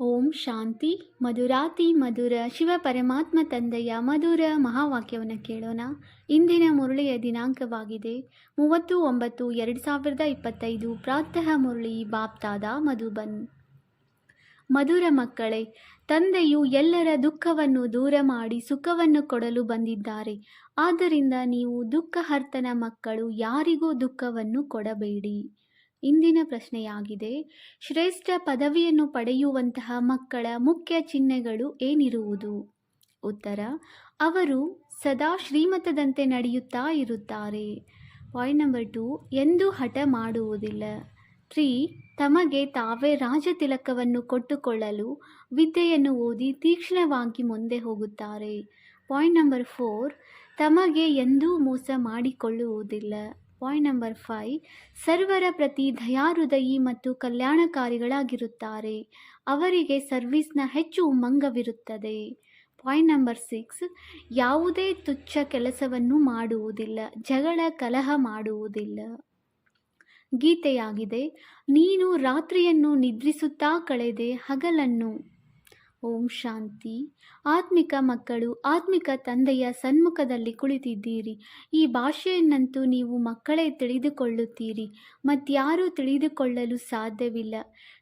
ಓಂ ಶಾಂತಿ ಮಧುರಾತಿ ಮಧುರ ಶಿವ ಪರಮಾತ್ಮ ತಂದೆಯ ಮಧುರ ಮಹಾವಾಕ್ಯವನ್ನು ಕೇಳೋಣ. ಇಂದಿನ ಮುರಳಿಯ ದಿನಾಂಕವಾಗಿದೆ. ಮೂವತ್ತು ಒಂಬತ್ತು ಎರಡು ಸಾವಿರದ ಇಪ್ಪತ್ತೈದು ಪ್ರಾತಃ ಮುರಳಿ ಬಾಪ್ತಾದ ಮಧುಬನ್. ಮಧುರ ಮಕ್ಕಳೇ, ತಂದೆಯು ಎಲ್ಲರ ದುಃಖವನ್ನು ದೂರ ಮಾಡಿ ಸುಖವನ್ನು ಕೊಡಲು ಬಂದಿದ್ದಾರೆ. ಆದ್ದರಿಂದ ನೀವು ದುಃಖಹರ್ತನ ಮಕ್ಕಳು ಯಾರಿಗೂ ದುಃಖವನ್ನು ಕೊಡಬೇಡಿ. ಇಂದಿನ ಪ್ರಶ್ನೆಯಾಗಿದೆ. ಶ್ರೇಷ್ಠ ಪದವಿಯನ್ನು ಪಡೆಯುವಂತಹ ಮಕ್ಕಳ ಮುಖ್ಯ ಚಿಹ್ನೆಗಳು ಏನಿರುವುದು? ಉತ್ತರ, ಅವರು ಸದಾ ಶ್ರೀಮತದಂತೆ ನಡೆಯುತ್ತಾ ಇರುತ್ತಾರೆ. ಪಾಯಿಂಟ್ ನಂಬರ್ ಟು, ಎಂದೂ ಹಠ ಮಾಡುವುದಿಲ್ಲ. ತ್ರೀ ತಮಗೆ ತಾವೇ ರಾಜತಿಲಕವನ್ನು ಕೊಟ್ಟುಕೊಳ್ಳಲು ವಿದ್ಯೆಯನ್ನು ಓದಿ ತೀಕ್ಷ್ಣವಾಗಿ ಮುಂದೆ ಹೋಗುತ್ತಾರೆ. ಪಾಯಿಂಟ್ ನಂಬರ್ ಫೋರ್, ತಮಗೆ ಎಂದೂ ಮೋಸ ಮಾಡಿಕೊಳ್ಳುವುದಿಲ್ಲ. ಪಾಯಿಂಟ್ ನಂಬರ್ ಫೈವ್, ಸರ್ವರ ಪ್ರತಿ ದಯಾಹೃದಯಿ ಮತ್ತು ಕಲ್ಯಾಣಕಾರಿಗಳಾಗಿರುತ್ತಾರೆ. ಅವರಿಗೆ ಸರ್ವಿಸ್ನ ಹೆಚ್ಚು ಉಮ್ಮಂಗವಿರುತ್ತದೆ. ಪಾಯಿಂಟ್ ನಂಬರ್ ಸಿಕ್ಸ್, ಯಾವುದೇ ತುಚ್ಛ ಕೆಲಸವನ್ನು ಮಾಡುವುದಿಲ್ಲ, ಜಗಳ, ಕಲಹ ಮಾಡುವುದಿಲ್ಲ. ಗೀತೆಯಾಗಿದೆ, ನೀನು ರಾತ್ರಿಯನ್ನು ನಿದ್ರಿಸುತ್ತಾ ಕಳೆದೆ ಹಗಲನ್ನು. ಓಂ ಶಾಂತಿ. ಆತ್ಮಿಕ ಮಕ್ಕಳು, ಆತ್ಮಿಕ ತಂದೆಯ ಸನ್ಮುಖದಲ್ಲಿ ಕುಳಿತಿದ್ದೀರಿ. ಈ ಭಾಷೆಯನ್ನಂತೂ ನೀವು ಮಕ್ಕಳೇ ತಿಳಿದುಕೊಳ್ಳುತ್ತೀರಿ. ಮತ್ತಾರೂ ತಿಳಿದುಕೊಳ್ಳಲು ಸಾಧ್ಯವಿಲ್ಲ.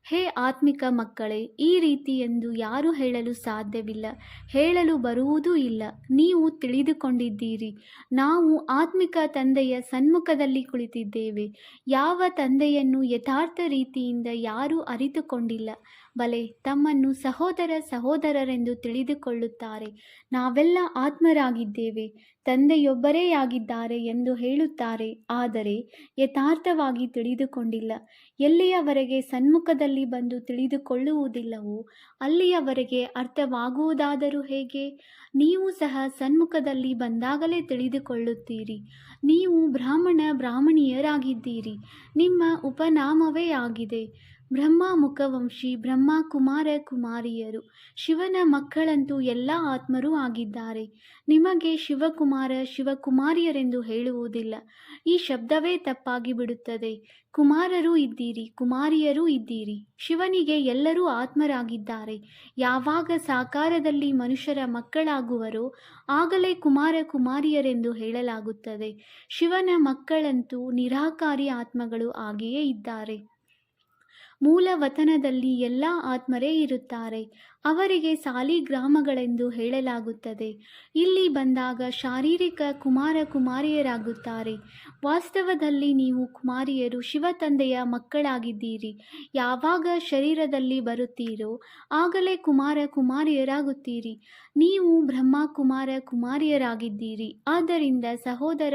ಹೇ ಆತ್ಮಿಕ ಮಕ್ಕಳೇ, ಈ ರೀತಿ ಎಂದು ಯಾರೂ ಹೇಳಲು ಸಾಧ್ಯವಿಲ್ಲ. ಹೇಳಲು ಬರುವುದೂ ಇಲ್ಲ. ನೀವು ತಿಳಿದುಕೊಂಡಿದ್ದೀರಿ. ನಾವು ಆತ್ಮಿಕ ತಂದೆಯ ಸನ್ಮುಖದಲ್ಲಿ ಕುಳಿತಿದ್ದೇವೆ. ಯಾವ ತಂದೆಯನ್ನು ಯಥಾರ್ಥ ರೀತಿಯಿಂದ ಯಾರೂ ಅರಿತುಕೊಂಡಿಲ್ಲ. ಬಲೆ, ತಮ್ಮನ್ನು ಸಹೋದರ ಸಹೋದರರೆಂದು ತಿಳಿದುಕೊಳ್ಳುತ್ತಾರೆ. ನಾವೆಲ್ಲ ಆತ್ಮರಾಗಿದ್ದೇವೆ, ತಂದೆಯೊಬ್ಬರೇ ಆಗಿದ್ದಾರೆ ಎಂದು ಹೇಳುತ್ತಾರೆ. ಆದರೆ ಯಥಾರ್ಥವಾಗಿ ತಿಳಿದುಕೊಂಡಿಲ್ಲ. ಎಲ್ಲಿಯವರೆಗೆ ಸನ್ಮುಖದಲ್ಲಿ ಬಂದು ತಿಳಿದುಕೊಳ್ಳುವುದಿಲ್ಲವೋ, ಅಲ್ಲಿಯವರೆಗೆ ಅರ್ಥವಾಗುವುದಾದರೂ ಹೇಗೆ? ನೀವು ಸಹ ಸನ್ಮುಖದಲ್ಲಿ ಬಂದಾಗಲೇ ತಿಳಿದುಕೊಳ್ಳುತ್ತೀರಿ. ನೀವು ಬ್ರಾಹ್ಮಣ, ಬ್ರಾಹ್ಮಣಿಯರಾಗಿದ್ದೀರಿ. ನಿಮ್ಮ ಉಪನಾಮವೇ ಆಗಿದೆ. ಬ್ರಹ್ಮ ಮುಖವಂಶಿ, ಬ್ರಹ್ಮ ಕುಮಾರ ಕುಮಾರಿಯರು. ಶಿವನ ಮಕ್ಕಳಂತೂ ಎಲ್ಲ ಆತ್ಮರೂ ಆಗಿದ್ದಾರೆ. ನಿಮಗೆ ಶಿವಕುಮಾರ, ಶಿವಕುಮಾರಿಯರೆಂದು ಹೇಳುವುದಿಲ್ಲ. ಈ ಶಬ್ದವೇ ತಪ್ಪಾಗಿ ಬಿಡುತ್ತದೆ. ಕುಮಾರರೂ ಇದ್ದೀರಿ, ಕುಮಾರಿಯರೂ ಇದ್ದೀರಿ. ಶಿವನಿಗೆ ಎಲ್ಲರೂ ಆತ್ಮರಾಗಿದ್ದಾರೆ. ಯಾವಾಗ ಸಾಕಾರದಲ್ಲಿ ಮನುಷ್ಯರ ಮಕ್ಕಳಾಗುವರೋ, ಆಗಲೇ ಕುಮಾರ ಕುಮಾರಿಯರೆಂದು ಹೇಳಲಾಗುತ್ತದೆ. ಶಿವನ ಮಕ್ಕಳಂತೂ ನಿರಾಕಾರಿ ಆತ್ಮಗಳು ಆಗಿಯೇ ಇದ್ದಾರೆ. ಮೂಲ ವತನದಲ್ಲಿ ಎಲ್ಲ ಆತ್ಮರೇ ಇರುತ್ತಾರೆ. ಅವರಿಗೆ ಸಾಲಿಗ್ರಾಮಗಳೆಂದು ಹೇಳಲಾಗುತ್ತದೆ. ಇಲ್ಲಿ ಬಂದಾಗ ಶಾರೀರಿಕ ಕುಮಾರ ಕುಮಾರಿಯರಾಗುತ್ತಾರೆ. ವಾಸ್ತವದಲ್ಲಿ ನೀವು ಕುಮಾರಿಯರು ಶಿವ ತಂದೆಯ ಮಕ್ಕಳಾಗಿದ್ದೀರಿ. ಯಾವಾಗ ಶರೀರದಲ್ಲಿ ಬರುತ್ತೀರೋ ಆಗಲೇ ಕುಮಾರ ಕುಮಾರಿಯರಾಗುತ್ತೀರಿ. ನೀವು ಬ್ರಹ್ಮ ಕುಮಾರ ಕುಮಾರಿಯರಾಗಿದ್ದೀರಿ. ಆದ್ದರಿಂದ ಸಹೋದರ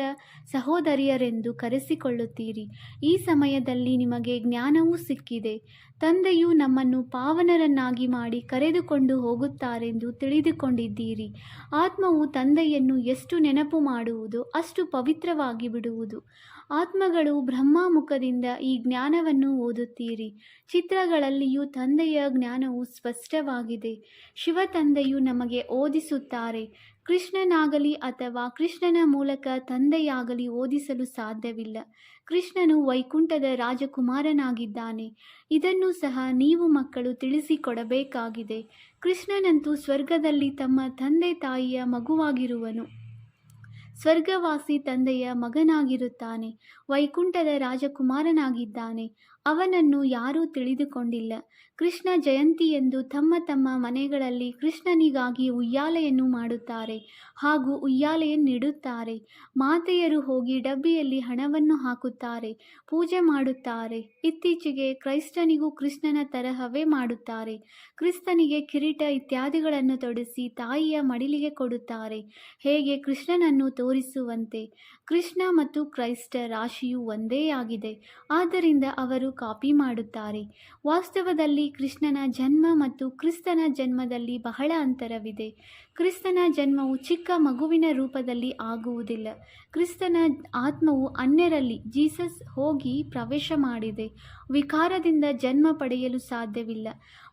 ಸಹೋದರಿಯರೆಂದು ಕರೆಸಿಕೊಳ್ಳುತ್ತೀರಿ. ಈ ಸಮಯದಲ್ಲಿ ನಿಮಗೆ ಜ್ಞಾನವೂ ಸಿಕ್ಕಿದೆ. ತಂದೆಯು ನಮ್ಮನ್ನು ಪಾವನರನ್ನಾಗಿ ಮಾಡಿ ಕರೆದುಕೊಂಡು ಹೋಗುತ್ತಾರೆಂದು ತಿಳಿದುಕೊಂಡಿದ್ದೀರಿ. ಆತ್ಮವು ತಂದೆಯನ್ನು ಎಷ್ಟು ನೆನಪು ಮಾಡುವುದು ಅಷ್ಟು ಪವಿತ್ರವಾಗಿ ಬಿಡುವುದು. ಆತ್ಮಗಳು ಬ್ರಹ್ಮಮುಖದಿಂದ ಈ ಜ್ಞಾನವನ್ನು ಓದುತ್ತೀರಿ. ಚಿತ್ರಗಳಲ್ಲಿಯೂ ತಂದೆಯ ಜ್ಞಾನವು ಸ್ಪಷ್ಟವಾಗಿದೆ. ಶಿವ ತಂದೆಯು ನಮಗೆ ಓದಿಸುತ್ತಾರೆ. ಕೃಷ್ಣನಾಗಲಿ ಅಥವಾ ಕೃಷ್ಣನ ಮೂಲಕ ತಂದೆಯಾಗಲಿ ಓದಿಸಲು ಸಾಧ್ಯವಿಲ್ಲ. ಕೃಷ್ಣನು ವೈಕುಂಠದ ರಾಜಕುಮಾರನಾಗಿದ್ದಾನೆ. ಇದನ್ನು ಸಹ ನೀವು ಮಕ್ಕಳು ತಿಳಿಸಿಕೊಡಬೇಕಾಗಿದೆ. ಕೃಷ್ಣನಂತೂ ಸ್ವರ್ಗದಲ್ಲಿ ತಮ್ಮ ತಂದೆ ತಾಯಿಯ ಮಗುವಾಗಿರುವನು. ಸ್ವರ್ಗವಾಸಿ ತಂದೆಯ ಮಗನಾಗಿರುತ್ತಾನೆ. ವೈಕುಂಠದ ರಾಜಕುಮಾರನಾಗಿದ್ದಾನೆ. ಅವನನ್ನು ಯಾರೂ ತಿಳಿದುಕೊಂಡಿಲ್ಲ. ಕೃಷ್ಣ ಜಯಂತಿ ಎಂದು ತಮ್ಮ ತಮ್ಮ ಮನೆಗಳಲ್ಲಿ ಕೃಷ್ಣನಿಗಾಗಿ ಉಯ್ಯಾಲೆಯನ್ನು ಮಾಡುತ್ತಾರೆ ಹಾಗೂ ಉಯ್ಯಾಲೆಯನ್ನಿಡುತ್ತಾರೆ ಮಾತೆಯರು ಹೋಗಿ ಡಬ್ಬಿಯಲ್ಲಿ ಹಣವನ್ನು ಹಾಕುತ್ತಾರೆ, ಪೂಜೆ ಮಾಡುತ್ತಾರೆ. ಇತ್ತೀಚೆಗೆ ಕ್ರೈಸ್ತನಿಗೂ ಕೃಷ್ಣನ ತರಹವೇ ಮಾಡುತ್ತಾರೆ. ಕ್ರಿಸ್ತನಿಗೆ ಕಿರೀಟ ಇತ್ಯಾದಿಗಳನ್ನು ತೊಡಿಸಿ ತಾಯಿಯ ಮಡಿಲಿಗೆ ಕೊಡುತ್ತಾರೆ. ಹೇಗೆ ಕೃಷ್ಣನನ್ನು ತೋರಿಸುವಂತೆ. ಕೃಷ್ಣ ಮತ್ತು ಕ್ರೈಸ್ತ ರಾಶಿಯು ಒಂದೇ ಆಗಿದೆ. ಆದ್ದರಿಂದ ಅವರು ಕಾಪಿ ಮಾಡುತ್ತಾರೆ. ವಾಸ್ತವದಲ್ಲಿ ಕೃಷ್ಣನ ಜನ್ಮ ಮತ್ತು ಕ್ರಿಸ್ತನ ಜನ್ಮದಲ್ಲಿ ಬಹಳ ಅಂತರವಿದೆ. ಕ್ರಿಸ್ತನ ಜನ್ಮವು ಚಿಕ್ಕ ಮಗುವಿನ ರೂಪದಲ್ಲಿ ಆಗುವುದಿಲ್ಲ. ಕ್ರಿಸ್ತನ ಆತ್ಮವು ಅನ್ಯರಲ್ಲಿ ಜೀಸಸ್ ಹೋಗಿ ಪ್ರವೇಶ ಮಾಡಿದೆ. ವಿಕಾರದಿಂದ ಜನ್ಮ ಪಡೆಯಲು ಸಾಧ್ಯವಿಲ್ಲ.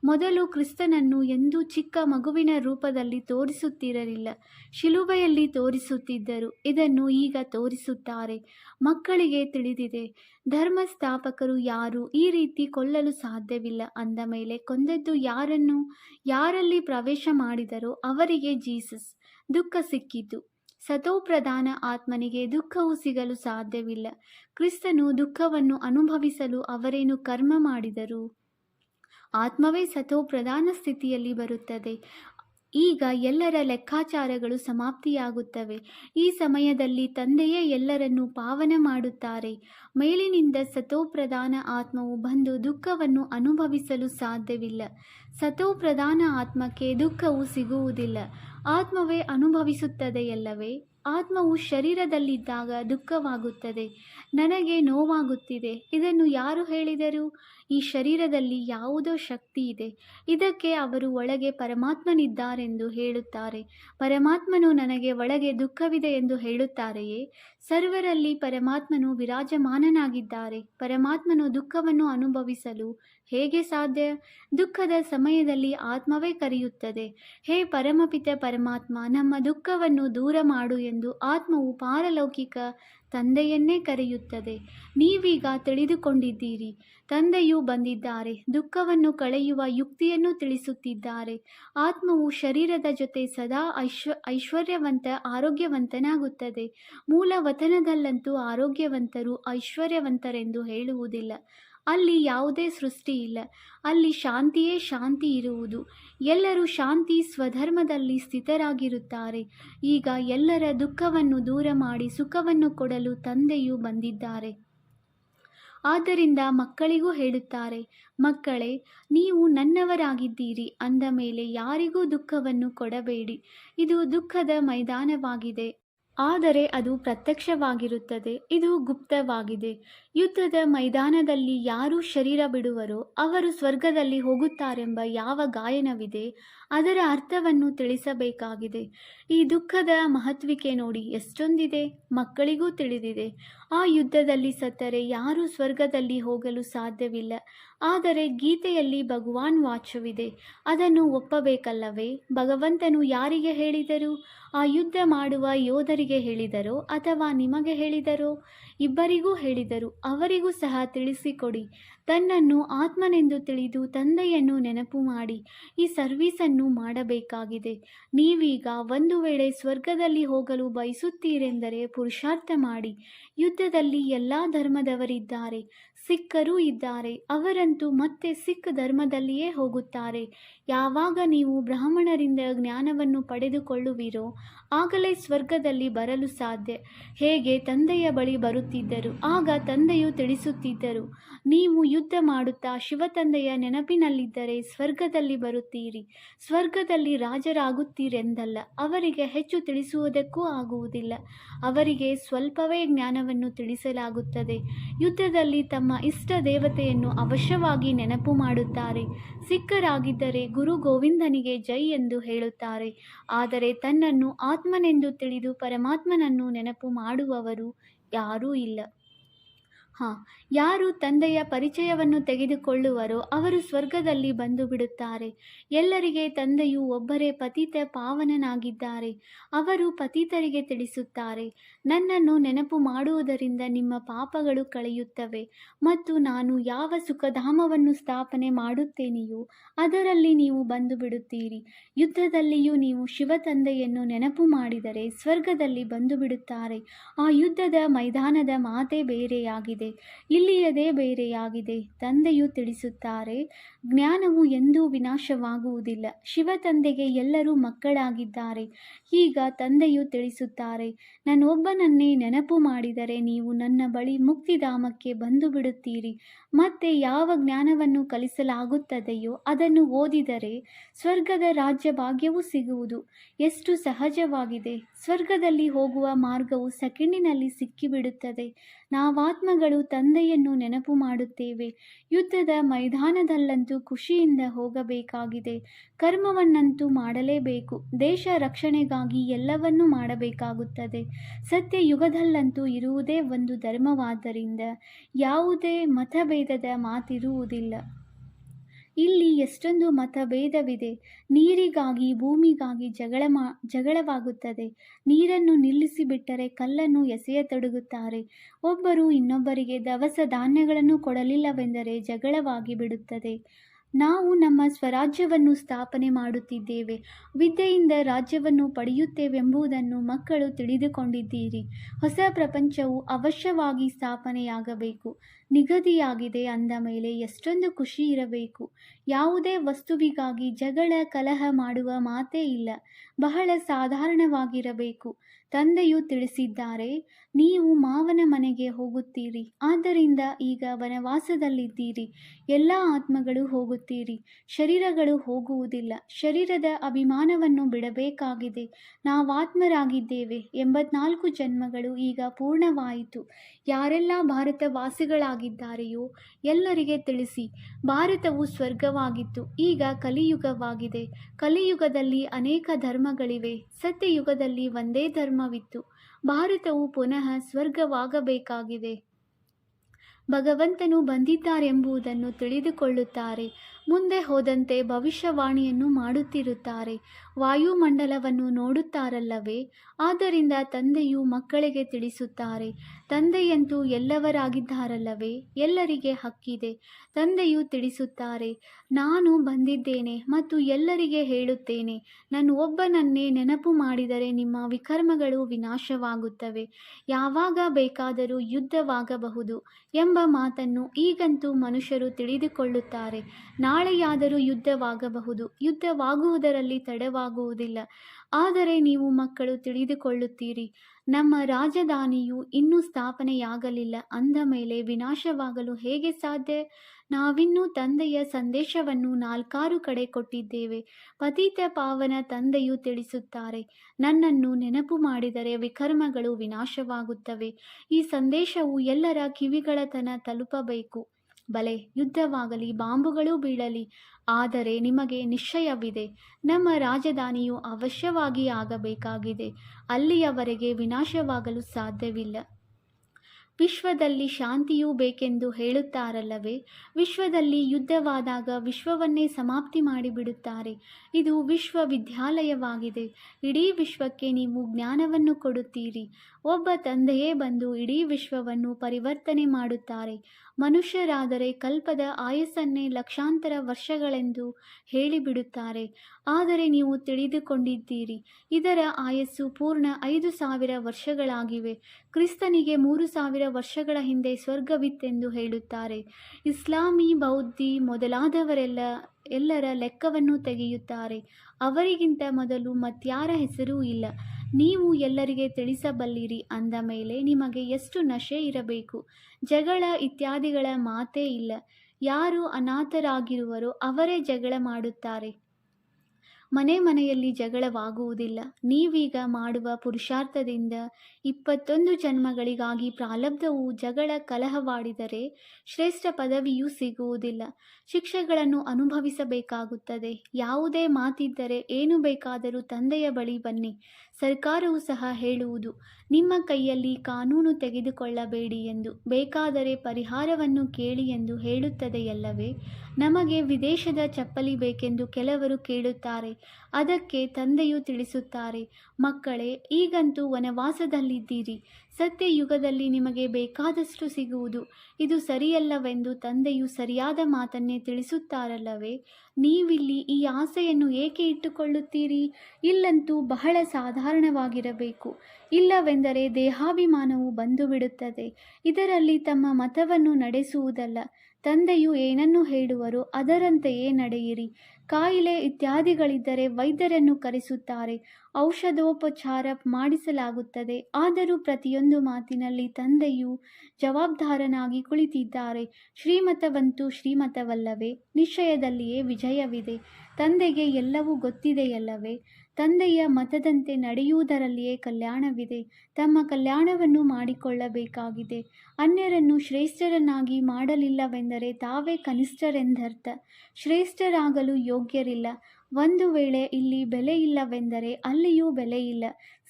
ಮೊದಲು ಕ್ರಿಸ್ತನನ್ನು ಎಂದೂ ಚಿಕ್ಕ ಮಗುವಿನ ರೂಪದಲ್ಲಿ ತೋರಿಸುತ್ತಿರಲಿಲ್ಲ. ಶಿಲುಬೆಯಲ್ಲಿ ತೋರಿಸುತ್ತಿದ್ದರು. ಇದನ್ನು ಈಗ ತೋರಿಸುತ್ತಾರೆ. ಮಕ್ಕಳಿಗೆ ತಿಳಿದಿದೆ, ಧರ್ಮಸ್ಥಾಪಕರು ಯಾರು ಈ ರೀತಿ ಕೊಲ್ಲಲು ಸಾಧ್ಯವಿಲ್ಲ ಅಂದ ಮೇಲೆ ಕೊಂದದ್ದು ಯಾರನ್ನು, ಯಾರಲ್ಲಿ ಪ್ರವೇಶ ಮಾಡಿದರೋ ಅವರಿಗೆ ಜೀಸಸ್. ದುಃಖ ಸಿಕ್ಕಿತು. ಸತೋಪ್ರಧಾನ ಆತ್ಮನಿಗೆ ದುಃಖವು ಸಿಗಲು ಸಾಧ್ಯವಿಲ್ಲ. ಕ್ರಿಸ್ತನು ದುಃಖವನ್ನು ಅನುಭವಿಸಲು ಅವರೇನು ಕರ್ಮ ಮಾಡಿದರು? ಆತ್ಮವೇ ಸತೋ ಪ್ರಧಾನ ಸ್ಥಿತಿಯಲ್ಲಿ ಬರುತ್ತದೆ. ಈಗ ಎಲ್ಲರ ಲೆಕ್ಕಾಚಾರಗಳು ಸಮಾಪ್ತಿಯಾಗುತ್ತವೆ. ಈ ಸಮಯದಲ್ಲಿ ತಂದೆಯೇ ಎಲ್ಲರನ್ನೂ ಪಾವನ ಮಾಡುತ್ತಾರೆ. ಮೇಲಿನಿಂದ ಸತೋಪ್ರಧಾನ ಆತ್ಮವು ಬಂದು ದುಃಖವನ್ನು ಅನುಭವಿಸಲು ಸಾಧ್ಯವಿಲ್ಲ. ಸತೋಪ್ರಧಾನ ಆತ್ಮಕ್ಕೆ ದುಃಖವು ಸಿಗುವುದಿಲ್ಲ. ಆತ್ಮವೇ ಅನುಭವಿಸುತ್ತದೆಯಲ್ಲವೇ? ಆತ್ಮವು ಶರೀರದಲ್ಲಿದ್ದಾಗ ದುಃಖವಾಗುತ್ತದೆ. ನನಗೆ ನೋವಾಗುತ್ತಿದೆ. ಇದನ್ನು ಯಾರು ಹೇಳಿದರು? ಈ ಶರೀರದಲ್ಲಿ ಯಾವುದೋ ಶಕ್ತಿ ಇದೆ. ಇದಕ್ಕೆ ಅವರು ಒಳಗೆ ಪರಮಾತ್ಮನಿದ್ದಾರೆಂದು ಹೇಳುತ್ತಾರೆ. ಪರಮಾತ್ಮನು ನನಗೆ ಒಳಗೆ ದುಃಖವಿದೆ ಎಂದು ಹೇಳುತ್ತಾರೆಯೇ? ಸರ್ವರಲ್ಲಿ ಪರಮಾತ್ಮನು ವಿರಾಜಮಾನನಾಗಿದ್ದಾರೆ. ಪರಮಾತ್ಮನು ದುಃಖವನ್ನು ಅನುಭವಿಸಲು ಹೇಗೆ ಸಾಧ್ಯ? ದುಃಖದ ಸಮಯದಲ್ಲಿ ಆತ್ಮವೇ ಕರೆಯುತ್ತದೆ. ಹೇ ಪರಮಪಿತ ಪರಮಾತ್ಮ, ನಮ್ಮ ದುಃಖವನ್ನು ದೂರ ಮಾಡು ಎಂದು ಆತ್ಮವು ಪಾರಲೌಕಿಕ ತಂದೆಯನ್ನೇ ಕರೆಯುತ್ತದೆ. ನೀವೀಗ ತಿಳಿದುಕೊಂಡಿದ್ದೀರಿ. ತಂದೆಯು ಬಂದಿದ್ದಾರೆ. ದುಃಖವನ್ನು ಕಳೆಯುವ ಯುಕ್ತಿಯನ್ನು ತಿಳಿಸುತ್ತಿದ್ದಾರೆ. ಆತ್ಮವು ಶರೀರದ ಜೊತೆ ಸದಾ ಐಶ್ವ, ಐಶ್ವರ್ಯವಂತ, ಆರೋಗ್ಯವಂತನಾಗುತ್ತದೆ. ಮೂಲ ವತನದಲ್ಲಂತೂ ಆರೋಗ್ಯವಂತರು ಐಶ್ವರ್ಯವಂತರೆಂದು ಹೇಳುವುದಿಲ್ಲ. ಅಲ್ಲಿ ಯಾವುದೇ ಸೃಷ್ಟಿ ಇಲ್ಲ. ಅಲ್ಲಿ ಶಾಂತಿಯೇ ಶಾಂತಿ ಇರುವುದು. ಎಲ್ಲರೂ ಶಾಂತಿ ಸ್ವಧರ್ಮದಲ್ಲಿ ಸ್ಥಿತರಾಗಿರುತ್ತಾರೆ. ಈಗ ಎಲ್ಲರ ದುಃಖವನ್ನು ದೂರ ಮಾಡಿ ಸುಖವನ್ನು ಕೊಡಲು ತಂದೆಯು ಬಂದಿದ್ದಾರೆ. ಆದ್ದರಿಂದ ಮಕ್ಕಳಿಗೂ ಹೇಳುತ್ತಾರೆ, ಮಕ್ಕಳೇ, ನೀವು ನನ್ನವರಾಗಿದ್ದೀರಿ. ಅಂದ ಮೇಲೆ ಯಾರಿಗೂ ದುಃಖವನ್ನು ಕೊಡಬೇಡಿ. ಇದು ದುಃಖದ ಮೈದಾನವಾಗಿದೆ. ಆದರೆ ಅದು ಪ್ರತ್ಯಕ್ಷವಾಗಿರುತ್ತದೆ, ಇದು ಗುಪ್ತವಾಗಿದೆ. ಯುದ್ಧದ ಮೈದಾನದಲ್ಲಿ ಯಾರು ಶರೀರ ಬಿಡುವರೋ ಅವರು ಸ್ವರ್ಗದಲ್ಲಿ ಹೋಗುತ್ತಾರೆಂಬ ಯಾವ ಗಾಯನವಿದೆ, ಅದರ ಅರ್ಥವನ್ನು ತಿಳಿಸಬೇಕಾಗಿದೆ. ಈ ದುಃಖದ ಮಹತ್ವಿಕೆ ನೋಡಿ, ಎಷ್ಟೊಂದಿದೆ, ಮಕ್ಕಳಿಗೂ ತಿಳಿದಿದೆ. ಆ ಯುದ್ಧದಲ್ಲಿ ಸತ್ತರೆ ಯಾರೂ ಸ್ವರ್ಗದಲ್ಲಿ ಹೋಗಲು ಸಾಧ್ಯವಿಲ್ಲ. ಆದರೆ ಗೀತೆಯಲ್ಲಿ ಭಗವಾನ್ ವಾಚವಿದೆ. ಅದನ್ನು ಒಪ್ಪಬೇಕಲ್ಲವೇ? ಭಗವಂತನು ಯಾರಿಗೆ ಹೇಳಿದರು? ಆ ಯುದ್ಧ ಮಾಡುವ ಯೋಧರಿಗೆ ಹೇಳಿದರೋ ಅಥವಾ ನಿಮಗೆ ಹೇಳಿದರೋ? ಇಬ್ಬರಿಗೂ ಹೇಳಿದರು. ಅವರಿಗೂ ಸಹ ತಿಳಿಸಿಕೊಡಿ. ತನ್ನನ್ನು ಆತ್ಮನೆಂದು ತಿಳಿದು ತಂದೆಯನ್ನು ನೆನಪು ಮಾಡಿ. ಈ ಸರ್ವೀಸನ್ನು ಮಾಡಬೇಕಾಗಿದೆ. ನೀವೀಗ ಒಂದು ವೇಳೆ ಸ್ವರ್ಗದಲ್ಲಿ ಹೋಗಲು ಬಯಸುತ್ತೀರೆಂದರೆ ಪುರುಷಾರ್ಥ ಮಾಡಿ. ಯುದ್ಧದಲ್ಲಿ ಎಲ್ಲ ಧರ್ಮದವರಿದ್ದಾರೆ ಸಿಖ್ಖರೂ ಇದ್ದಾರೆ ಅವರಂತೂ ಮತ್ತೆ ಸಿಖ್ ಧರ್ಮದಲ್ಲಿಯೇ ಹೋಗುತ್ತಾರೆ. ಯಾವಾಗ ನೀವು ಬ್ರಾಹ್ಮಣರಿಂದ ಜ್ಞಾನವನ್ನು ಪಡೆದುಕೊಳ್ಳುವಿರೋ ಆಗಲೇ ಸ್ವರ್ಗದಲ್ಲಿ ಬರಲು ಸಾಧ್ಯ. ಹೇಗೆ? ತಂದೆಯ ಬಳಿ ಬರುತ್ತಿದ್ದರು. ಆಗ ತಂದೆಯು ತಿಳಿಸುತ್ತಿದ್ದರು, ನೀವು ಯುದ್ಧ ಮಾಡುತ್ತಾ ಶಿವತಂದೆಯ ನೆನಪಿನಲ್ಲಿದ್ದರೆ ಸ್ವರ್ಗದಲ್ಲಿ ಬರುತ್ತೀರಿ. ಸ್ವರ್ಗದಲ್ಲಿ ರಾಜರಾಗುತ್ತೀರೆಂದಲ್ಲ. ಅವರಿಗೆ ಹೆಚ್ಚು ತಿಳಿಸುವುದಕ್ಕೂ ಆಗುವುದಿಲ್ಲ. ಅವರಿಗೆ ಸ್ವಲ್ಪವೇ ಜ್ಞಾನವನ್ನು ತಿಳಿಸಲಾಗುತ್ತದೆ. ಯುದ್ಧದಲ್ಲಿ ತಮ್ಮ ಇಷ್ಟ ದೇವತೆಯನ್ನು ಅವಶ್ಯವಾಗಿ ನೆನಪು ಮಾಡುತ್ತಾರೆ. ಸಿಖ್ಖರಾಗಿದ್ದರೆ ಗುರು ಗೋವಿಂದನಿಗೆ ಜೈ ಎಂದು ಹೇಳುತ್ತಾರೆ. ಆದರೆ ತನ್ನನ್ನು ಆತ್ಮನೆಂದು ತಿಳಿದು ಪರಮಾತ್ಮನನ್ನು ನೆನಪು ಮಾಡುವವರು ಯಾರೂ ಇಲ್ಲ. ಹಾಂ, ಯಾರು ತಂದೆಯ ಪರಿಚಯವನ್ನು ತೆಗೆದುಕೊಳ್ಳುವರೋ ಅವರು ಸ್ವರ್ಗದಲ್ಲಿ ಬಂದು ಬಿಡುತ್ತಾರೆ. ಎಲ್ಲರಿಗೆ ತಂದೆಯು ಒಬ್ಬರೇ ಪತಿತ ಪಾವನನಾಗಿದ್ದಾರೆ. ಅವರು ಪತಿತರಿಗೆ ತಿಳಿಸುತ್ತಾರೆ. ನನ್ನನ್ನು ನೆನಪು ಮಾಡುವುದರಿಂದ ನಿಮ್ಮ ಪಾಪಗಳು ಕಳೆಯುತ್ತವೆ ಮತ್ತು ನಾನು ಯಾವ ಸುಖಧಾಮವನ್ನು ಸ್ಥಾಪನೆ ಮಾಡುತ್ತೇನೆಯೋ ಅದರಲ್ಲಿ ನೀವು ಬಂದು ಬಿಡುತ್ತೀರಿ. ಯುದ್ಧದಲ್ಲಿಯೂ ನೀವು ಶಿವತಂದೆಯನ್ನು ನೆನಪು ಮಾಡಿದರೆ ಸ್ವರ್ಗದಲ್ಲಿ ಬಂದು ಬಿಡುತ್ತಾರೆ. ಆ ಯುದ್ಧದ ಮೈದಾನದ ಮಾತೇ ಬೇರೆಯಾಗಿದೆ. ಇಲ್ಲಿಯದೇ ಬೇರೆಯಾಗಿದೆ. ತಂದೆಯು ತಿಳಿಸುತ್ತಾರೆ, ಜ್ಞಾನವು ಎಂದೂ ವಿನಾಶವಾಗುವುದಿಲ್ಲ. ಶಿವ ತಂದೆಗೆ ಎಲ್ಲರೂ ಮಕ್ಕಳಾಗಿದ್ದಾರೆ. ಈಗ ತಂದೆಯು ತಿಳಿಸುತ್ತಾರೆ, ನಾನೊಬ್ಬನನ್ನೇ ನೆನಪು ಮಾಡಿದರೆ ನೀವು ನನ್ನ ಬಳಿ ಮುಕ್ತಿಧಾಮಕ್ಕೆ ಬಂದು ಬಿಡುತ್ತೀರಿ. ಮತ್ತೆ ಯಾವ ಜ್ಞಾನವನ್ನು ಕಲಿಸಲಾಗುತ್ತದೆಯೋ ಅದನ್ನು ಓದಿದರೆ ಸ್ವರ್ಗದ ರಾಜ್ಯ ಭಾಗ್ಯವೂ ಸಿಗುವುದು. ಎಷ್ಟು ಸಹಜವಾಗಿದೆ. ಸ್ವರ್ಗದಲ್ಲಿ ಹೋಗುವ ಮಾರ್ಗವು ಸೆಕೆಂಡಿನಲ್ಲಿ ಸಿಕ್ಕಿಬಿಡುತ್ತದೆ. ನಾವಾತ್ಮಗಳು ತಂದೆಯನ್ನು ನೆನಪು ಮಾಡುತ್ತೇವೆ. ಯುದ್ಧದ ಮೈದಾನದಲ್ಲಂತೂ ಖುಷಿಯಿಂದ ಹೋಗಬೇಕಾಗಿದೆ. ಕರ್ಮವನ್ನಂತೂ ಮಾಡಲೇಬೇಕು. ದೇಶ ರಕ್ಷಣೆಗಾಗಿ ಎಲ್ಲವನ್ನೂ ಮಾಡಬೇಕಾಗುತ್ತದೆ. ಸತ್ಯ ಯುಗದಲ್ಲಂತೂ ಇರುವುದೇ ಒಂದು ಧರ್ಮವಾದ್ದರಿಂದ ಯಾವುದೇ ಮತಭೇದ ಮತಭೇದದ ಮಾತಿರುವುದಿಲ್ಲ. ಇಲ್ಲಿ ಎಷ್ಟೊಂದು ಮತಭೇದವಿದೆ. ನೀರಿಗಾಗಿ, ಭೂಮಿಗಾಗಿ ಜಗಳ ಮಾ, ಜಗಳವಾಗುತ್ತದೆ. ನೀರನ್ನು ನಿಲ್ಲಿಸಿಬಿಟ್ಟರೆ ಕಲ್ಲನ್ನು ಎಸೆಯತೊಡಗುತ್ತಾರೆ. ಒಬ್ಬರು ಇನ್ನೊಬ್ಬರಿಗೆ ದವಸ ಧಾನ್ಯಗಳನ್ನು ಕೊಡಲಿಲ್ಲವೆಂದರೆ ಜಗಳವಾಗಿ ಬಿಡುತ್ತದೆ ನಾವು ನಮ್ಮ ಸ್ವರಾಜ್ಯವನ್ನು ಸ್ಥಾಪನೆ ಮಾಡುತ್ತಿದ್ದೇವೆ, ವಿದ್ಯೆಯಿಂದ ರಾಜ್ಯವನ್ನು ಪಡೆಯುತ್ತೇವೆಂಬುದನ್ನು ಮಕ್ಕಳು ತಿಳಿದುಕೊಂಡಿದ್ದೀರಿ. ಹೊಸ ಪ್ರಪಂಚವು ಅವಶ್ಯವಾಗಿ ಸ್ಥಾಪನೆಯಾಗಬೇಕು. ನಿಗದಿಯಾಗಿದೆ ಅಂದ ಮೇಲೆ ಎಷ್ಟೊಂದು ಖುಷಿ ಇರಬೇಕು. ಯಾವುದೇ ವಸ್ತುವಿಗಾಗಿ ಜಗಳ ಕಲಹ ಮಾಡುವ ಮಾತೇ ಇಲ್ಲ. ಬಹಳ ಸಾಧಾರಣವಾಗಿರಬೇಕು. ತಂದೆಯು ತಿಳಿಸಿದ್ದಾರೆ, ನೀವು ಮಾವನ ಮನೆಗೆ ಹೋಗುತ್ತೀರಿ, ಆದ್ದರಿಂದ ಈಗ ವನವಾಸದಲ್ಲಿದ್ದೀರಿ, ಎಲ್ಲ ಆತ್ಮಗಳು ಹೋಗುತ್ತೀರಿ, ಶರೀರಗಳು ಹೋಗುವುದಿಲ್ಲ, ಶರೀರದ ಅಭಿಮಾನವನ್ನು ಬಿಡಬೇಕಾಗಿದೆ, ನಾವಾತ್ಮರಾಗಿದ್ದೇವೆ, ಎಂಬತ್ನಾಲ್ಕು ಜನ್ಮಗಳು ಈಗ ಪೂರ್ಣವಾಯಿತು, ಯಾರೆಲ್ಲ ಭಾರತವಾಸಿಗಳಾಗಿದ್ದಾರೆಯೋ ಎಲ್ಲರಿಗೆ ತಿಳಿಸಿ, ಭಾರತವು ಸ್ವರ್ಗವಾಗಿತ್ತು, ಈಗ ಕಲಿಯುಗವಾಗಿದೆ, ಕಲಿಯುಗದಲ್ಲಿ ಅನೇಕ ಧರ್ಮಗಳಿವೆ, ಸತ್ಯಯುಗದಲ್ಲಿ ಒಂದೇ ಧರ್ಮವಿತ್ತು. ಭಾರತವು ಪುನಃ ಸ್ವರ್ಗವಾಗಬೇಕಾಗಿದೆ. ಭಗವಂತನು ಬಂದಿದ್ದಾರೆಂಬುದನ್ನು ತಿಳಿದುಕೊಳ್ಳುತ್ತಾರೆ. ಮುಂದೆ ಹೋದಂತೆ ಭವಿಷ್ಯವಾಣಿಯನ್ನು ಮಾಡುತ್ತಿರುತ್ತಾರೆ. ವಾಯುಮಂಡಲವನ್ನು ನೋಡುತ್ತಾರಲ್ಲವೇ? ಆದ್ದರಿಂದ ತಂದೆಯು ಮಕ್ಕಳಿಗೆ ತಿಳಿಸುತ್ತಾರೆ, ತಂದೆಯಂತೂ ಎಲ್ಲವರಾಗಿದ್ದಾರಲ್ಲವೇ? ಎಲ್ಲರಿಗೆ ಹಕ್ಕಿದೆ, ತಂದೆಯು ತಿಳಿಸುತ್ತಾರೆ, ನಾನು ಬಂದಿದ್ದೇನೆ ಮತ್ತು ಎಲ್ಲರಿಗೆ ಹೇಳುತ್ತೇನೆ, ನಾನು ಒಬ್ಬನನ್ನೇ ನೆನಪು ಮಾಡಿದರೆ ನಿಮ್ಮ ವಿಕರ್ಮಗಳು ವಿನಾಶವಾಗುತ್ತವೆ, ಯಾವಾಗ ಬೇಕಾದರೂ ಯುದ್ಧವಾಗಬಹುದು ಎಂಬ ಮಾತನ್ನು ಈಗಂತೂ ಮನುಷ್ಯರು ತಿಳಿದುಕೊಳ್ಳುತ್ತಾರೆ, ನಾಳೆಯಾದರೂ ಯುದ್ಧವಾಗಬಹುದು, ಯುದ್ಧವಾಗುವುದರಲ್ಲಿ ತಡವಾಗುವುದಿಲ್ಲ ಆದರೆ ನೀವು ಮಕ್ಕಳು ತಿಳಿದುಕೊಳ್ಳುತ್ತೀರಿ, ನಮ್ಮ ರಾಜಧಾನಿಯು ಇನ್ನೂ ಸ್ಥಾಪನೆಯಾಗಲಿಲ್ಲ, ಅಂದ ಮೇಲೆ ವಿನಾಶವಾಗಲು ಹೇಗೆ ಸಾಧ್ಯ? ನಾವಿನ್ನೂ ತಂದೆಯ ಸಂದೇಶವನ್ನು ನಾಲ್ಕಾರು ಕಡೆ ಕೊಟ್ಟಿದ್ದೇವೆ, ಪತಿತ ಪಾವನ ತಂದೆಯು ತಿಳಿಸುತ್ತಾರೆ, ನನ್ನನ್ನು ನೆನಪು ಮಾಡಿದರೆ ವಿಕರ್ಮಗಳು ವಿನಾಶವಾಗುತ್ತವೆ, ಈ ಸಂದೇಶವು ಎಲ್ಲರ ಕಿವಿಗಳ ತನ ತಲುಪಬೇಕು. ಬಲೆ, ಯುದ್ಧವಾಗಲಿ, ಬಾಂಬುಗಳು ಬೀಳಲಿ ಆದರೆ ನಿಮಗೆ ನಿಶ್ಚಯವಿದೆ, ನಮ್ಮ ರಾಜಧಾನಿಯು ಅವಶ್ಯವಾಗಿ ಆಗಬೇಕಾಗಿದೆ, ಅಲ್ಲಿಯವರೆಗೆ ವಿನಾಶವಾಗಲು ಸಾಧ್ಯವಿಲ್ಲ. ವಿಶ್ವದಲ್ಲಿ ಶಾಂತಿಯೂ ಬೇಕೆಂದು ಹೇಳುತ್ತಾರಲ್ಲವೇ? ವಿಶ್ವದಲ್ಲಿ ಯುದ್ಧವಾದಾಗ ವಿಶ್ವವನ್ನೇ ಸಮಾಪ್ತಿ ಮಾಡಿಬಿಡುತ್ತಾರೆ. ಇದು ವಿಶ್ವವಿದ್ಯಾಲಯವಾಗಿದೆ. ಇಡೀ ವಿಶ್ವಕ್ಕೆ ನೀವು ಜ್ಞಾನವನ್ನು ಕೊಡುತ್ತೀರಿ. ಒಬ್ಬ ತಂದೆಯೇ ಬಂದು ಇಡೀ ವಿಶ್ವವನ್ನು ಪರಿವರ್ತನೆ ಮಾಡುತ್ತಾರೆ. ಮನುಷ್ಯರಾದರೆ ಕಲ್ಪದ ಆಯಸ್ಸನ್ನೇ ಲಕ್ಷಾಂತರ ವರ್ಷಗಳೆಂದು ಹೇಳಿಬಿಡುತ್ತಾರೆ. ಆದರೆ ನೀವು ತಿಳಿದುಕೊಂಡಿದ್ದೀರಿ, ಇದರ ಆಯಸ್ಸು ಪೂರ್ಣ ಐದು ಸಾವಿರ ವರ್ಷಗಳಾಗಿವೆ. ಕ್ರಿಸ್ತನಿಗೆ ಮೂರು ಸಾವಿರ ವರ್ಷಗಳ ಹಿಂದೆ ಸ್ವರ್ಗವಿತ್ತೆಂದು ಹೇಳುತ್ತಾರೆ. ಇಸ್ಲಾಮಿ ಬೌದ್ಧಿ ಮೊದಲಾದವರೆಲ್ಲ ಎಲ್ಲರ ಲೆಕ್ಕವನ್ನು ತೆಗೆಯುತ್ತಾರೆ. ಅವರಿಗಿಂತ ಮೊದಲು ಮತ್ಯಾರ ಹೆಸರೂ ಇಲ್ಲ. ನೀವು ಎಲ್ಲರಿಗೆ ತಿಳಿಸಬಲ್ಲಿರಿ ಅಂದ ಮೇಲೆ ನಿಮಗೆ ಎಷ್ಟು ನಶೆ ಇರಬೇಕು? ಜಗಳ ಇತ್ಯಾದಿಗಳ ಮಾತೇ ಇಲ್ಲ. ಯಾರು ಅನಾಥರಾಗಿರುವರೋ ಅವರೇ ಜಗಳ ಮಾಡುತ್ತಾರೆ. ಮನೆ ಮನೆಯಲ್ಲಿ ಜಗಳವಾಗುವುದಿಲ್ಲ. ನೀವೀಗ ಮಾಡುವ ಪುರುಷಾರ್ಥದಿಂದ ಇಪ್ಪತ್ತೊಂದು ಜನ್ಮಗಳಿಗಾಗಿ ಪ್ರಾಲಬ್ಧವು ಜಗಳ ಕಲಹವಾಡಿದರೆ ಶ್ರೇಷ್ಠ ಪದವಿಯೂ ಸಿಗುವುದಿಲ್ಲ. ಶಿಕ್ಷೆಗಳನ್ನು ಅನುಭವಿಸಬೇಕಾಗುತ್ತದೆ. ಯಾವುದೇ ಮಾತಿದ್ದರೆ ಏನು ಬೇಕಾದರೂ ತಂದೆಯ ಬಳಿ ಬನ್ನಿ. ಸರ್ಕಾರವು ಸಹ ಹೇಳುವುದು, ನಿಮ್ಮ ಕೈಯಲ್ಲಿ ಕಾನೂನು ತೆಗೆದುಕೊಳ್ಳಬೇಡಿ ಎಂದು, ಬೇಕಾದರೆ ಪರಿಹಾರವನ್ನು ಕೇಳಿ ಎಂದು ಹೇಳುತ್ತದೆಯಲ್ಲವೇ ನಮಗೆ ವಿದೇಶದ ಚಪ್ಪಲಿ ಬೇಕೆಂದು ಕೆಲವರು ಕೇಳುತ್ತಾರೆ, ಅದಕ್ಕೆ ತಂದೆಯು ತಿಳಿಸುತ್ತಾರೆ, ಮಕ್ಕಳೇ, ಈಗಂತೂ ವನವಾಸದಲ್ಲಿದ್ದೀರಿ ಸತ್ಯಯುಗದಲ್ಲಿ ನಿಮಗೆ ಬೇಕಾದಷ್ಟು ಸಿಗುವುದು. ಇದು ಸರಿಯಲ್ಲವೆಂದು ತಂದೆಯು ಸರಿಯಾದ ಮಾತನ್ನೇ ತಿಳಿಸುತ್ತಾರಲ್ಲವೇ? ನೀವಿಲ್ಲಿ ಈ ಆಸೆಯನ್ನು ಏಕೆ ಇಟ್ಟುಕೊಳ್ಳುತ್ತೀರಿ? ಇಲ್ಲಂತೂ ಬಹಳ ಸಾಧಾರಣವಾಗಿರಬೇಕು. ಇಲ್ಲವೆಂದರೆ ದೇಹಾಭಿಮಾನವು ಬಂದು ಬಿಡುತ್ತದೆ ಇದರಲ್ಲಿ ತಮ್ಮ ಮತವನ್ನು ನಡೆಸುವುದಲ್ಲ. ತಂದೆಯು ಏನನ್ನು ಹೇಳುವರೋ ಅದರಂತೆಯೇ ನಡೆಯಿರಿ. ಕಾಯಿಲೆ ಇತ್ಯಾದಿಗಳಿದ್ದರೆ ವೈದ್ಯರನ್ನು ಕರೆಸುತ್ತಾರೆ. ಔಷಧೋಪಚಾರ ಮಾಡಿಸಲಾಗುತ್ತದೆ. ಆದರೂ ಪ್ರತಿಯೊಂದು ಮಾತಿನಲ್ಲಿ ತಂದೆಯು ಜವಾಬ್ದಾರನಾಗಿ ಕುಳಿತಿದ್ದಾರೆ. ಶ್ರೀಮತವಂತೂ ಶ್ರೀಮತವಲ್ಲವೇ? ನಿಶ್ಚಯದಲ್ಲಿಯೇ ವಿಜಯವಿದೆ. ತಂದೆಗೆ ಎಲ್ಲವೂ ಗೊತ್ತಿದೆಯಲ್ಲವೇ? ತಂದೆಯ ಮತದಂತೆ ನಡೆಯುವುದರಲ್ಲಿಯೇ ಕಲ್ಯಾಣವಿದೆ. ತಮ್ಮ ಕಲ್ಯಾಣವನ್ನು ಮಾಡಿಕೊಳ್ಳಬೇಕಾಗಿದೆ. ಅನ್ಯರನ್ನು ಶ್ರೇಷ್ಠರನ್ನಾಗಿ ಮಾಡಲಿಲ್ಲವೆಂದರೆ ತಾವೇ ಕನಿಷ್ಠರೆಂದರ್ಥ. ಶ್ರೇಷ್ಠರಾಗಲು ಯೋಗ್ಯರಿಲ್ಲ. ಒಂದು ವೇಳೆ ಇಲ್ಲಿ ಬೆಲೆ ಇಲ್ಲವೆಂದರೆ ಅಲ್ಲಿಯೂ ಬೆಲೆ ಇಲ್ಲ.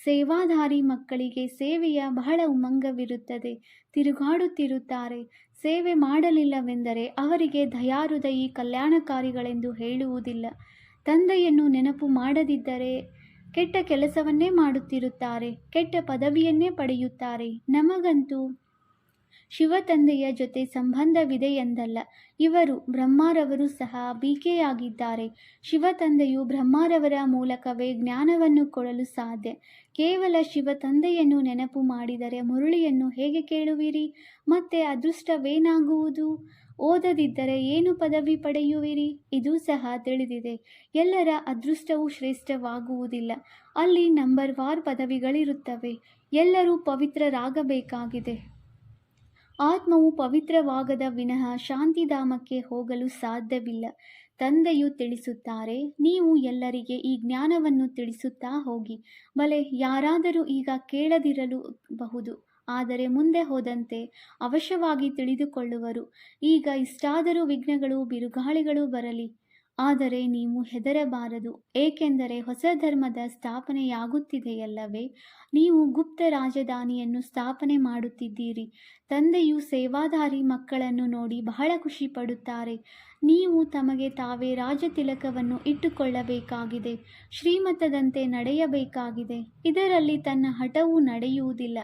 ಸೇವಾಧಾರಿ ಮಕ್ಕಳಿಗೆ ಸೇವೆಯ ಬಹಳ ಉಮಂಗವಿರುತ್ತದೆ. ತಿರುಗಾಡುತ್ತಿರುತ್ತಾರೆ. ಸೇವೆ ಮಾಡಲಿಲ್ಲವೆಂದರೆ ಅವರಿಗೆ ದಯಾಹೃದಯಿ ಕಲ್ಯಾಣಕಾರಿಗಳೆಂದು ಹೇಳುವುದಿಲ್ಲ. ತಂದೆಯನ್ನು ನೆನಪು ಮಾಡದಿದ್ದರೆ ಕೆಟ್ಟ ಕೆಲಸವನ್ನೇ ಮಾಡುತ್ತಿರುತ್ತಾರೆ, ಕೆಟ್ಟ ಪದವಿಯನ್ನೇ ಪಡೆಯುತ್ತಾರೆ. ನಮಗಂತೂ ಶಿವತಂದೆಯ ಜೊತೆ ಸಂಬಂಧವಿದೆ ಎಂದಲ್ಲ, ಇವರು ಬ್ರಹ್ಮಾರವರು ಸಹ ಬೀಕೆಯಾಗಿದ್ದಾರೆ. ಶಿವತಂದೆಯು ಬ್ರಹ್ಮಾರವರ ಮೂಲಕವೇ ಜ್ಞಾನವನ್ನು ಕೊಡಲು ಸಾಧ್ಯ. ಕೇವಲ ಶಿವತಂದೆಯನ್ನು ನೆನಪು ಮಾಡಿದರೆ ಮುರುಳಿಯನ್ನು ಹೇಗೆ ಕೇಳುವಿರಿ? ಮತ್ತೆ ಅದೃಷ್ಟವೇನಾಗುವುದು? ಓದದಿದ್ದರೆ ಏನು ಪದವಿ ಪಡೆಯುವಿರಿ? ಇದು ಸಹ ತಿಳಿದಿದೆ. ಎಲ್ಲರ ಅದೃಷ್ಟವು ಶ್ರೇಷ್ಠವಾಗುವುದಿಲ್ಲ. ಅಲ್ಲಿ ನಂಬರ್ ವಾರ್ ಪದವಿಗಳಿರುತ್ತವೆ. ಎಲ್ಲರೂ ಪವಿತ್ರರಾಗಬೇಕಾಗಿದೆ. ಆತ್ಮವು ಪವಿತ್ರವಾಗದ ವಿನಃ ಶಾಂತಿಧಾಮಕ್ಕೆ ಹೋಗಲು ಸಾಧ್ಯವಿಲ್ಲ. ತಂದೆಯು ತಿಳಿಸುತ್ತಾರೆ, ನೀವು ಎಲ್ಲರಿಗೆ ಈ ಜ್ಞಾನವನ್ನು ತಿಳಿಸುತ್ತಾ ಹೋಗಿ. ಬಲೆ, ಯಾರಾದರೂ ಈಗ ಕೇಳದಿರಲು ಬಹುದು ಆದರೆ ಮುಂದೆ ಹೋದಂತೆ ಅವಶ್ಯವಾಗಿ ತಿಳಿದುಕೊಳ್ಳುವರು. ಈಗ ಇಷ್ಟಾದರೂ ವಿಘ್ನಗಳು ಬಿರುಗಾಳಿಗಳು ಬರಲಿ. ಆದರೆ ನೀವು ಹೆದರಬಾರದು, ಏಕೆಂದರೆ ಹೊಸ ಧರ್ಮದ ಸ್ಥಾಪನೆಯಾಗುತ್ತಿದೆಯಲ್ಲವೇ? ನೀವು ಗುಪ್ತ ರಾಜಧಾನಿಯನ್ನು ಸ್ಥಾಪನೆ ಮಾಡುತ್ತಿದ್ದೀರಿ, ತಂದೆಯು ಸೇವಾಧಾರಿ ಮಕ್ಕಳನ್ನು ನೋಡಿ ಬಹಳ ಖುಷಿ ಪಡುತ್ತಾರೆ ನೀವು ತಮಗೆ ತಾವೇ ರಾಜತಿಲಕವನ್ನು ಇಟ್ಟುಕೊಳ್ಳಬೇಕಾಗಿದೆ, ಶ್ರೀಮತದಂತೆ ನಡೆಯಬೇಕಾಗಿದೆ. ಇದರಲ್ಲಿ ತನ್ನ ಹಠವು ನಡೆಯುವುದಿಲ್ಲ,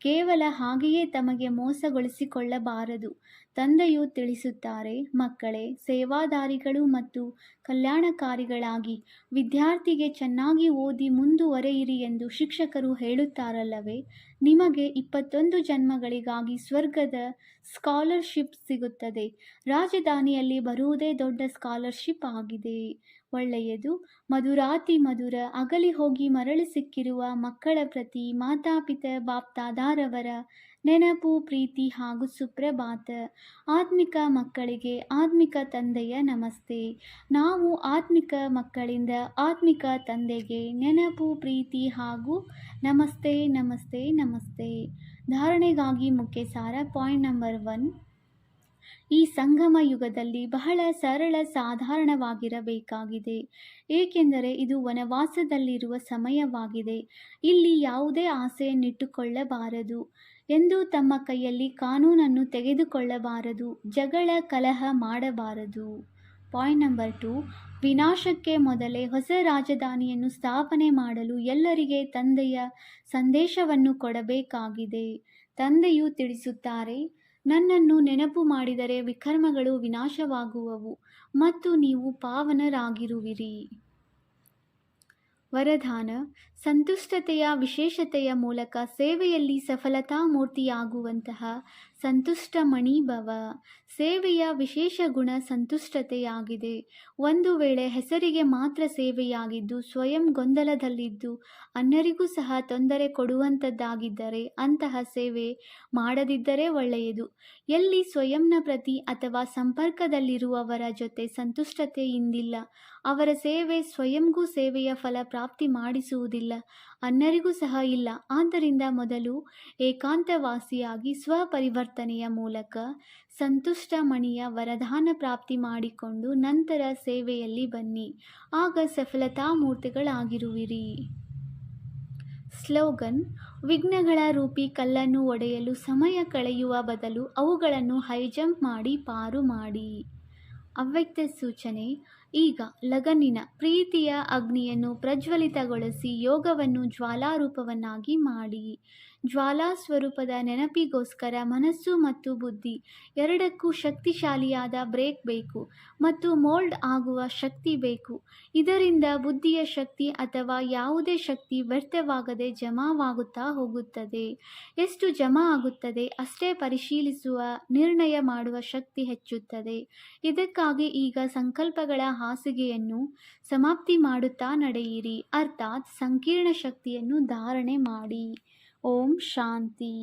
ಕೇವಲ ಹಾಗೆಯೇ ತಮಗೆ ಮೋಸಗೊಳಿಸಿಕೊಳ್ಳಬಾರದು. ತಂದೆಯು ತಿಳಿಸುತ್ತಾರೆ, ಮಕ್ಕಳೇ, ಸೇವಾದಾರಿಗಳು ಮತ್ತು ಕಲ್ಯಾಣಕಾರಿಗಳಾಗಿ, ವಿದ್ಯಾರ್ಥಿಗೆ ಚೆನ್ನಾಗಿ ಓದಿ ಮುಂದುವರೆಯಿರಿ ಎಂದು ಶಿಕ್ಷಕರು ಹೇಳುತ್ತಾರಲ್ಲವೇ? ನಿಮಗೆ ಇಪ್ಪತ್ತೊಂದು ಜನ್ಮಗಳಿಗಾಗಿ ಸ್ವರ್ಗದ ಸ್ಕಾಲರ್ಶಿಪ್ ಸಿಗುತ್ತದೆ. ರಾಜಧಾನಿಯಲ್ಲಿ ಬರುವುದೇ ದೊಡ್ಡ ಸ್ಕಾಲರ್ಶಿಪ್ ಆಗಿದೆ. ಒಳ್ಳೆಯದು, ಮಧುರಾತಿ ಮಧುರ ಅಗಲಿ ಹೋಗಿ ಮರಳಿ ಸಿಕ್ಕಿರುವ ಮಕ್ಕಳ ಪ್ರತಿ ಮಾತಾಪಿತ, ಬಾಪ್ತಾದಾರವರ ನೆನಪು, ಪ್ರೀತಿ ಹಾಗೂ ಸುಪ್ರಭಾತ. ಆತ್ಮಿಕ ಮಕ್ಕಳಿಗೆ ಆತ್ಮಿಕ ತಂದೆಯ ನಮಸ್ತೆ. ನಾವು ಆತ್ಮಿಕ ಮಕ್ಕಳಿಂದ ಆತ್ಮಿಕ ತಂದೆಗೆ ನೆನಪು, ಪ್ರೀತಿ ಹಾಗೂ ನಮಸ್ತೆ ನಮಸ್ತೆ ನಮಸ್ತೆ. ಧಾರಣೆಗಾಗಿ ಮುಖ್ಯ ಸಾರ ಪಾಯಿಂಟ್ ನಂಬರ್ ಒನ್. ಈ ಸಂಗಮ ಯುಗದಲ್ಲಿ ಬಹಳ ಸರಳ, ಸಾಧಾರಣವಾಗಿರಬೇಕಾಗಿದೆ. ಏಕೆಂದರೆ ಇದು ವನವಾಸದಲ್ಲಿರುವ ಸಮಯವಾಗಿದೆ. ಇಲ್ಲಿ ಯಾವುದೇ ಆಸೆಯನ್ನಿಟ್ಟುಕೊಳ್ಳಬಾರದು. ಎಂದು ತಮ್ಮ ಕೈಯಲ್ಲಿ ಕಾನೂನನ್ನು ತೆಗೆದುಕೊಳ್ಳಬಾರದು, ಜಗಳ ಕಲಹ ಮಾಡಬಾರದು. ಪಾಯಿಂಟ್ ನಂಬರ್ ಟು, ವಿನಾಶಕ್ಕೆ ಮೊದಲೇ ಹೊಸ ರಾಜಧಾನಿಯನ್ನು ಸ್ಥಾಪನೆ ಮಾಡಲು ಎಲ್ಲರಿಗೆ ತಂದೆಯ ಸಂದೇಶವನ್ನು ಕೊಡಬೇಕಾಗಿದೆ. ತಂದೆಯು ತಿಳಿಸುತ್ತಾರೆ, ನನ್ನನ್ನು ನೆನಪು ಮಾಡಿದರೆ ವಿಕರ್ಮಗಳು ವಿನಾಶವಾಗುವವು ಮತ್ತು ನೀವು ಪಾವನರಾಗಿರುವಿರಿ. ವರದಾನ ಸಂತುಷ್ಟತೆಯ ವಿಶೇಷತೆಯ ಮೂಲಕ ಸೇವೆಯಲ್ಲಿ ಸಫಲತಾ ಮೂರ್ತಿಯಾಗುವಂತಹ ಸಂತುಷ್ಟ ಮಣಿಭವ ಸೇವೆಯ ವಿಶೇಷ ಗುಣ ಸಂತುಷ್ಟತೆಯಾಗಿದೆ. ಒಂದು ವೇಳೆ ಹೆಸರಿಗೆ ಮಾತ್ರ ಸೇವೆಯಾಗಿದ್ದು, ಸ್ವಯಂ ಗೊಂದಲದಲ್ಲಿದ್ದು ಅನ್ನರಿಗೂ ಸಹ ತೊಂದರೆ ಕೊಡುವಂಥದ್ದಾಗಿದ್ದರೆ ಅಂತಹ ಸೇವೆ ಮಾಡದಿದ್ದರೆ ಒಳ್ಳೆಯದು. ಎಲ್ಲಿ ಸ್ವಯಂನ ಪ್ರತಿ ಅಥವಾ ಸಂಪರ್ಕದಲ್ಲಿರುವವರ ಜೊತೆ ಸಂತುಷ್ಟತೆಯಿಂದಿಲ್ಲ ಅವರ ಸೇವೆ ಸ್ವಯಂಗೂ ಸೇವೆಯ ಫಲ ಪ್ರಾಪ್ತಿ ಮಾಡಿಸುವುದಿಲ್ಲ. ಅನ್ಯರಿಗೂ ಸಹ ಇಲ್ಲ. ಆದ್ದರಿಂದ ಮೊದಲು ಏಕಾಂತವಾಸಿಯಾಗಿ ಸ್ವಪರಿವರ್ತನೆಯ ಮೂಲಕ ಸಂತುಷ್ಟ ಮಣಿಯ ವರದಾನ ಪ್ರಾಪ್ತಿ ಮಾಡಿಕೊಂಡು ನಂತರ ಸೇವೆಯಲ್ಲಿ ಬನ್ನಿ. ಆಗ ಸಫಲತಾ ಮೂರ್ತಿಗಳಾಗಿರುವಿರಿ. ಸ್ಲೋಗನ್, ವಿಘ್ನಗಳ ರೂಪಿ ಕಲ್ಲನ್ನು ಒಡೆಯಲು ಸಮಯ ಕಳೆಯುವ ಬದಲು ಅವುಗಳನ್ನು ಹೈಜಂಪ್ ಮಾಡಿ ಪಾರು ಮಾಡಿ. ಅವ್ಯಕ್ತ ಸೂಚನೆ ಈಗ ಲಗನ್ನಿನ ಪ್ರೀತಿಯ ಅಗ್ನಿಯನ್ನು ಪ್ರಜ್ವಲಿತಗೊಳಿಸಿ ಯೋಗವನ್ನು ಜ್ವಾಲಾರೂಪವನ್ನಾಗಿ ಮಾಡಿ. ಜ್ವಾಲಾ ಸ್ವರೂಪದ ನೆನಪಿಗೋಸ್ಕರ ಮನಸ್ಸು ಮತ್ತು ಬುದ್ಧಿ ಎರಡಕ್ಕೂ ಶಕ್ತಿಶಾಲಿಯಾದ ಬ್ರೇಕ್ ಬೇಕು ಮತ್ತು ಮೋಲ್ಡ್ ಆಗುವ ಶಕ್ತಿ ಬೇಕು. ಇದರಿಂದ ಬುದ್ಧಿಯ ಶಕ್ತಿ ಅಥವಾ ಯಾವುದೇ ಶಕ್ತಿ ವ್ಯರ್ಥವಾಗದೆ ಜಮಾವಾಗುತ್ತಾ ಹೋಗುತ್ತದೆ. ಎಷ್ಟು ಜಮಾ ಆಗುತ್ತದೆ ಅಷ್ಟೇ ಪರಿಶೀಲಿಸುವ ನಿರ್ಣಯ ಮಾಡುವ ಶಕ್ತಿ ಹೆಚ್ಚುತ್ತದೆ. ಇದಕ್ಕಾಗಿ ಈಗ ಸಂಕಲ್ಪಗಳ ಹಾಸಿಗೆಯನ್ನು ಸಮಾಪ್ತಿ ಮಾಡುತ್ತಾ ನಡೆಯಿರಿ. ಅರ್ಥಾತ್ ಸಂಕೀರ್ಣ ಶಕ್ತಿಯನ್ನು ಧಾರಣೆ ಮಾಡಿ. ಓಂ ಶಾಂತಿ.